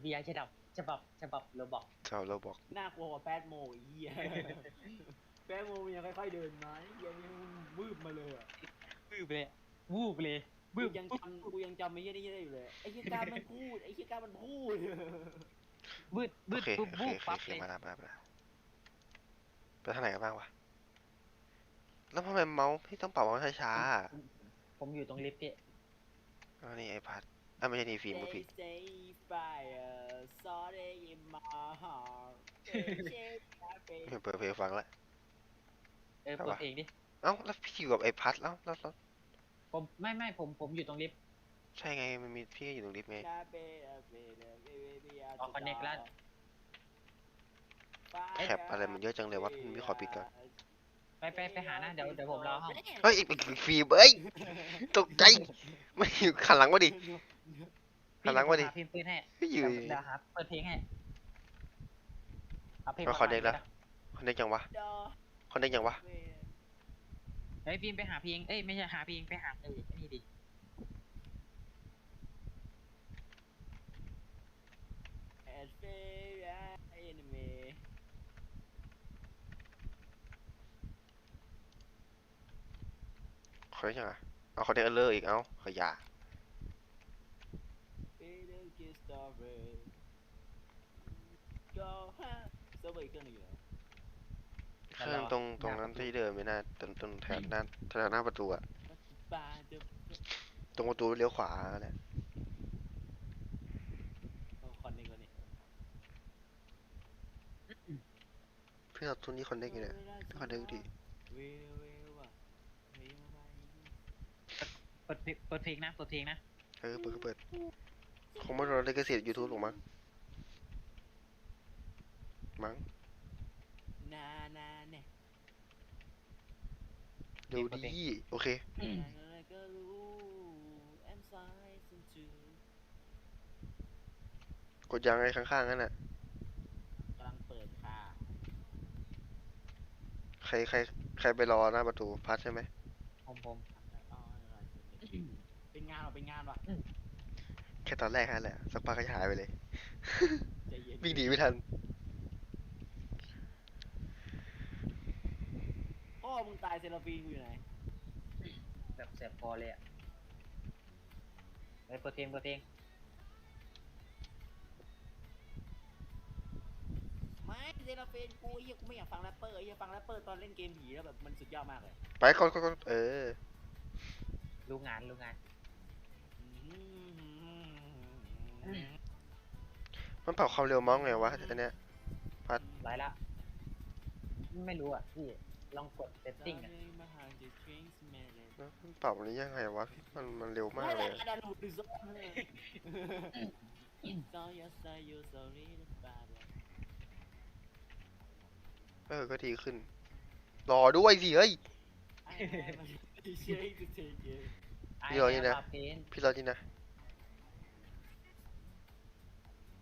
เบียร์ฉบับฉบับฉบับโรบอกชาวเราบอกน่ากลัวกว่าแปดโมไอ้เหี้ยแปดโมมันยังค่อยๆเดินมาเหี้ยังวืบมาเลยอะวืบเลยวูบเลยกูวืบยังจำกูยังจำไอ้เหี้ยนี่ได้อยู่เลยไอ้เหี้ยกามันพูดไอ้เหี้ยกามันพูดวืดวืโอดเคปุ๊บโอเควูบโอเคปั๊บโอเคเลยมาแล้วมาแล้วมาแล้วไปทางไหนกันบ้างวะแล้วทำไมเมาส์พี่ต้องปรับเมาส์ช้าๆอะผมอยู่ตรงลิฟต์พี่อ๋อนี่ไอพัด อะไม่ใช่นี่ฟิล์มกูผิด They say fire sorry in my heart They say my เปิดเพลงฟังละ เออครับเปิดวะเพลงดิ เอ้าแล้วพี่อยู่กับไอพัดเอ้าแล้วแล้วผมไม่ไม่ผมผมอยู่ตรงลิฟต์ใช่ไงมันมีพี่ก็อยู่ตรงลิฟต์ไงอ๋อ connect แล้วแคปอะไรมันเยอะจังเลยวะพี่ขอปิดก่อนไปไปไปหานะเดี๋ยวเดี๋ยวผมรอห้องเฮ้ยไอ้ฟิล์มเอ้ยตกใจไม่อยู่ขันหลังวะดิ หันหลังมาดิหาพิมพ์ปืนให้พี่อเดี๋ยู่ยวเดี๋ยวหาเปิดเพลงให้เอาเพลงเอามาคอนเน็กก่แล้วคอนเน็กยังวะคอนเน็กยังวะเฮ้ยพิมพ์ไปหาเพลงเอ้ยไม่ใช่หาเพลงไปหาเออนี่ดิคอนเน็กยังอะเอาคอนเน็กเลอร์อีกเอ้าขยะ เซิร์ฟเวอร์อีกเครื่องหนึงอยู่แล้วเครื่องตรงตรงนั้นที่เดิมไม่น่าตรงตรงแถวหน้าแถวหน้าประตูอะตรงประตูเลี้ยวขวาแหละเอาคอนเนคแล้วนี่เพื่อนเอาตัวนี้คอนเน็กอยู่เนี่ยคอนเน็กดิเวลเวลว่ะเวลว่ะเปิดเพลงเปิดเพลงนะเปิดเพลงนะ เออเปิดก็เปิดคงไม่โดนลิขสิทธิ์ยูทูบหรอกมั้ง มั้งนานาเนี่ยดูดีโอเคนาก็รู้แอมไซส์ซันจูกดยังไงข้างๆนั่นน่ะกำลังเปิดค่ะ ใครใครใครไปรอหน้าประตูพัดใช่ไหมผมผมอ๋อเป็นงานเหรอเป็นงานวะแค่ตอนแรกแค่นั้นแหละ สักพักก็หายไปเลยใจเย็นวิ่งหนีไม่ทัน พ่อมึงตายเซราฟีนกูอยู่ไหนแบบแสบคอเลยอะเฮ้ยเปิดเพลงเปิดเพลงไม่เซราฟีนกูไอ้เหี้ยกูไม่อยากฟังแรปเปอร์ไอ้เหี้ยฟังแรปเปอร์ตอนเล่นเกมผีแล้วแบบมันสุดยอดมากเลยไปก่อนก่อนก่อนเออรู้งานรู้งาน มันปรับความเร็วเมาส์ไงวะอันเนี้ยไล่ละ ไม่รู้อะพี่ ลองกดเซตติ้งอะมันปรับอันนี้ยังไงวะมันมันเร็วมากเลยอะดารูดิซอนเลย So you say you sorry about it เออก็ดีขึ้น รอด้วยสิ เฮ้ย I have a shake to take it ไอ้เดี๋ยวนี่นะเพลงพี่รอที่นะ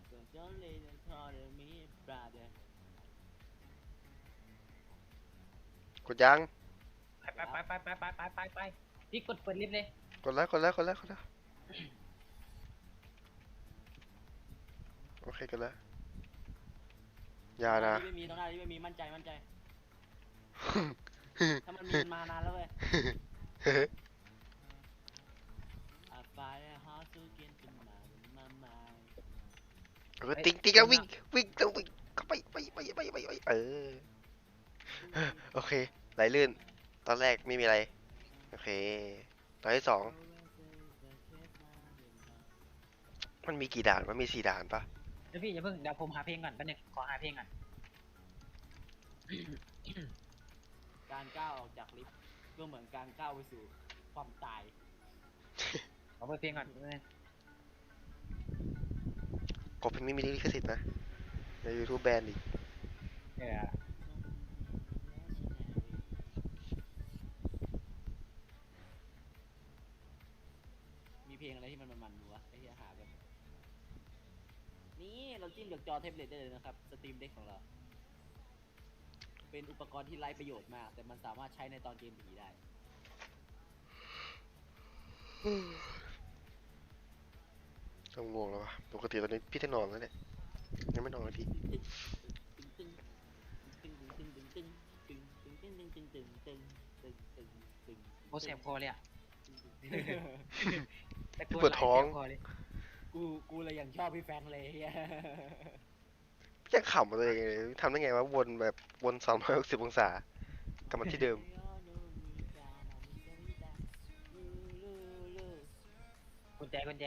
So don't let them call me brother กดยังไปไปไปไปไปไปไปไปพี่กดเปิดลิฟต์เลย กดแล้วกดแล้วกดแล้วกดแล้วโอเคกันแล้วอย่านะที่ไม่มีตรงหน้าที่ไม่มีมั่นใจมั่นใจถ้ามันมีมันมานานแล้วเว้ย I find it hard to get to my my mind เออติ๊งติ๊งแล้ววิ่งวิ่งแล้ววิ่งเข้าไปไปไปไปไปไปเออโอเค ไหลลื่น ตอนแรกไม่มีอะไร โอเค ตอนที่สอง มันมีกี่ด่านมันมีสี่ด่านปะเดี๋ยวพี่อย่าเพิ่งเดี๋ยวผมหาเพลงก่อนแป๊บนึงขอหาเพลงก่อนการก้าวออกจากลิฟต์ก็เหมือนการก้าวไปสู่ความตายขอเปิดเพลงก่อนแป๊บนึงกบเพลงนี้มีลิขสิทธิ์นะใน YouTube แบนอีกเออ ลงอะไรที่มันมันๆดูวะไอ้เหี้ยหาแบบนี่เราจิ้มจากจอเทปเล็ตได้เลยนะครับสตรีมเด็กของเรา เป็นอุปกรณ์ที่ไร้ประโยชน์มาก แต่มันสามารถใช้ในตอนเกมผีได้โต้องง่วงแล้ววะปกติตอนนี้พี่จะนอนแล้วเนี่ยยังไม่นอนเลยทีโคตรแสบคอเลยอะ ตะโกนปวดท้องหลายแสบคเลยกูกูเลยยังชอบพี่แฟรงค์เลยเฮียพี่ยังขำตัวเองเลยทำได้ไงวะวนแบบวนสามร้อยหกสิบองศากลับมาที่เดิม กุญแจกุญแจ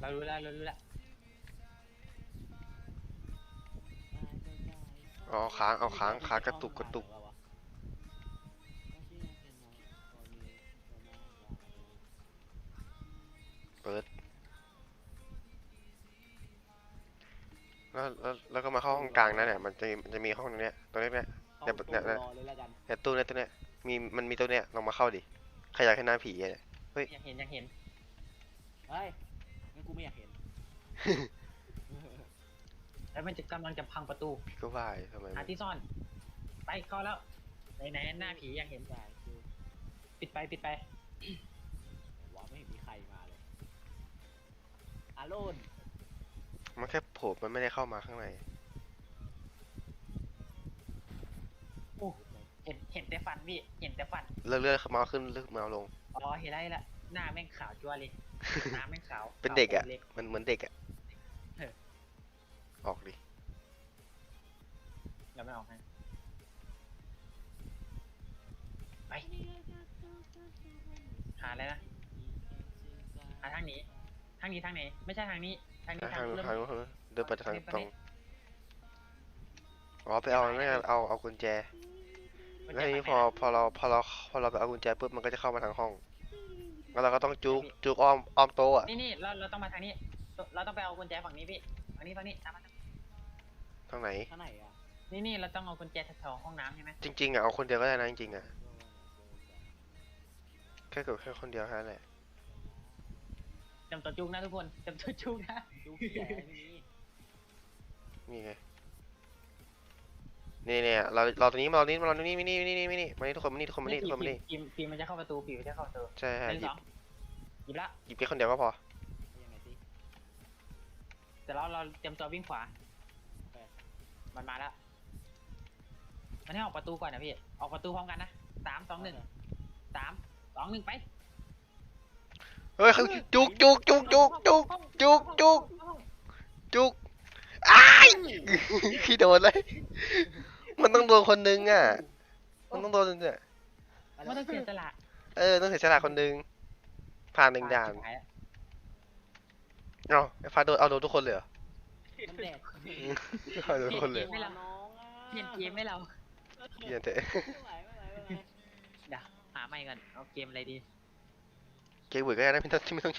เรารู้แล้วเรารู้แล้วอ๋อค้างเอาค้างค้างกระตุกกระตุก แล้วแล้วแล้วก็มาเข้าห้องกลางนั่นแหละมันจะมันจะมีห้องตรงเนี้ยตรงเนี้ยเนี่ยเข้าเนี่ยเนี่ยตู้รอเลยแล้วกันเนี่ยตู้เนี้ยตู้เนี้ยมีมันมีตัวเนี้ยลองมาเข้าดิใครอยากให้หน้าผีอะเนี่ยยังเห็นยังเห็นเฮ้ยงั้นกูไม่อยากเห็น แล้วมันจะกำลังจะพังประตูพี่ก็ว่าอยู่ทำไมหามันที่ซ่อน ไปเข้าแล้วไหนไหนหน้าผียังเห็นได้คือปิดไปปิดไปว่าไม่เห็นมีใครมาเลยอาโลน มันแค่โผล่มันไม่ได้เข้ามาข้างในเห็นเห็นแต่ฟันพี่เห็นแต่ฟันเลื่อนเลื่อนมาขึ้นเลื่อนมาลง อ๋อเห็นได้ละหน้าแม่งขาวจั่วเลยน้ำแม่งขาวเป็นเด็กอะขาวล็มันเหมือนเด็กอะเออ ออกดิเราไม่ออกให้ไปหาอะไรนะหาทางหนี้ทางนี้ทางไหนไม่ใช่ทางนี้ ทางนี้ทาทางงทางเริ่มทางเดินไปทางไปไปตรงอ๋อไปเอาเนี่ยเอาเอากุญแจแล้วทีนี้พอพอเราพอเราพอเราไปเอากุญแจปุ๊บมันก็จะเข้ามาทางห้องแล้วเราก็ต้องจุกจุกอ้อมอ้อมโต๊ะอะนี่นี่เราเราต้องมาทางนี้ เราต้องไปเอากุญแจฝั่งนี้พี่ฝั่งนี้ฝั่งนี้ตามมาตามมาทางไหน ข้างไหนอะนี่นี่เราต้องเอากุญแจแถวๆห้องน้ำใช่ไหมจริงๆอะเอาคนเดียวก็ได้นะจริงๆอะแค่กดแค่คนเดียวแค่นั้นแหละ จำตัวจุกนะทุกคนจำตัวจุกนะดูเขียนนี่นี่ไงนี่เนี่ยเราเราตรงนี้มาเราตรงนี้มาเราตรงนี้มานี่มานี่มานี่มานี่ทุกคนมานี่ทุกคนมานี่ทุกคนมานี่ปีปีมันจะเข้าประตูปีมันจะเข้าประตูใช่หใช่นึ่งหยิสบองหยิบละหยิบแค่คนเดียวก็พอยังไงสิแต่เราเราเตรียมตัววิ่งขวามันมาแล้วมันให้ออกประตูก่อนนะพี่ออกประตูพร้อมกันนะสามสองหนึ่งสามสองหนึ่งไป เฮ้ยเขาจุกจุกจุกจุกจุกจุกจุกจุกอ้ายพี่โดนเลย มันต้องโดนคนนึงอะ มันต้องโดนเนี่ยไม่ต้องเสียสละเออต้องเสียสละคนนึงผ่านหนึ่งด่านไปแล้วเอ้าไอ้ฟ้าโดนเอาโดนทุกคนเลยเหรอมันแดดเอาโดนทุกคนเลยไม่ละน้องอะเปลี่ยนเกมให้เราเหี้ยเตะไม่ไหวไม่ไหวไม่ไหวเดี๋ยวหาใหม่ก่อนเอาเกมอะไรดี Michael Guerra pinta time